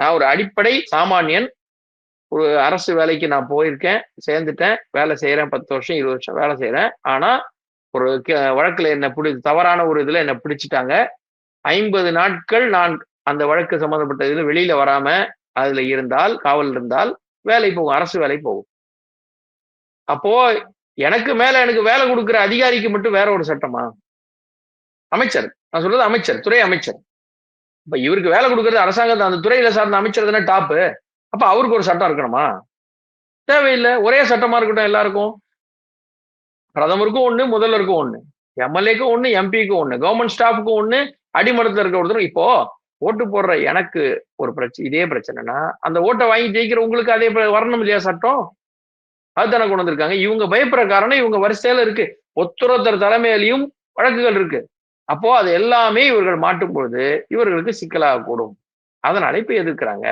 நான் ஒரு அடிப்படை சாமானியன். ஒரு அரசு வேலைக்கு நான் போயிருக்கேன் சேர்ந்துட்டேன் வேலை செய்யறேன் பத்து வருஷம் இருபது வருஷம் வேலை செய்யறேன் ஆனா ஒரு வழக்குல என்ன பிடி தவறான ஒரு இதுல என்ன பிடிச்சிட்டாங்க. ஐம்பது நாட்கள் நான் அந்த வழக்கு சம்பந்தப்பட்ட இதுல வெளியில வராம அதுல இருந்தால் காவல் இருந்தால் வேலை போகும் அரசு வேலை போகும். அப்போ எனக்கு மேல எனக்கு வேலை கொடுக்குற அதிகாரிக்கு மட்டும் வேற ஒரு சட்டமா? அமைச்சர். நான் சொல்றது அமைச்சர் துறை அமைச்சர். இப்ப இவருக்கு வேலை கொடுக்கறது அரசாங்கத்தை அந்த துறையில சார்ந்த அமைச்சர் தானே டாப்பு அப்ப அவருக்கு ஒரு சட்டம் இருக்கணுமா? தேவையில்லை. ஒரே சட்டமா இருக்கட்டும் எல்லாருக்கும். பிரதமருக்கும் ஒண்ணு முதல்வருக்கும் ஒண்ணு. எம்எல்ஏக்கும் ஒண்ணு எம்பிக்கும் ஒண்ணு. கவர்மெண்ட் ஸ்டாஃபுக்கும் ஒண்ணு அடிமட்டத்தில் இருக்க ஒருத்தரும். இப்போ ஓட்டு போடுற எனக்கு ஒரு பிரச்சனை இதே பிரச்சனைனா அந்த ஓட்டை வாங்கி ஜெயிக்கிற உங்களுக்கு அதே வரணும் இல்லையா சட்டம்? அதுதானே கொண்டு வந்திருக்காங்க. இவங்க பயப்படுற காரணம் இவங்க வரிசையில இருக்கு. ஒத்துரத்தர் தலைமையிலையும் வழக்குகள் இருக்கு. அப்போ அது எல்லாமே இவர்கள் மாட்டும் பொழுது இவர்களுக்கு சிக்கலாக கூடும் அதனால இப்ப எதிர்க்கிறாங்க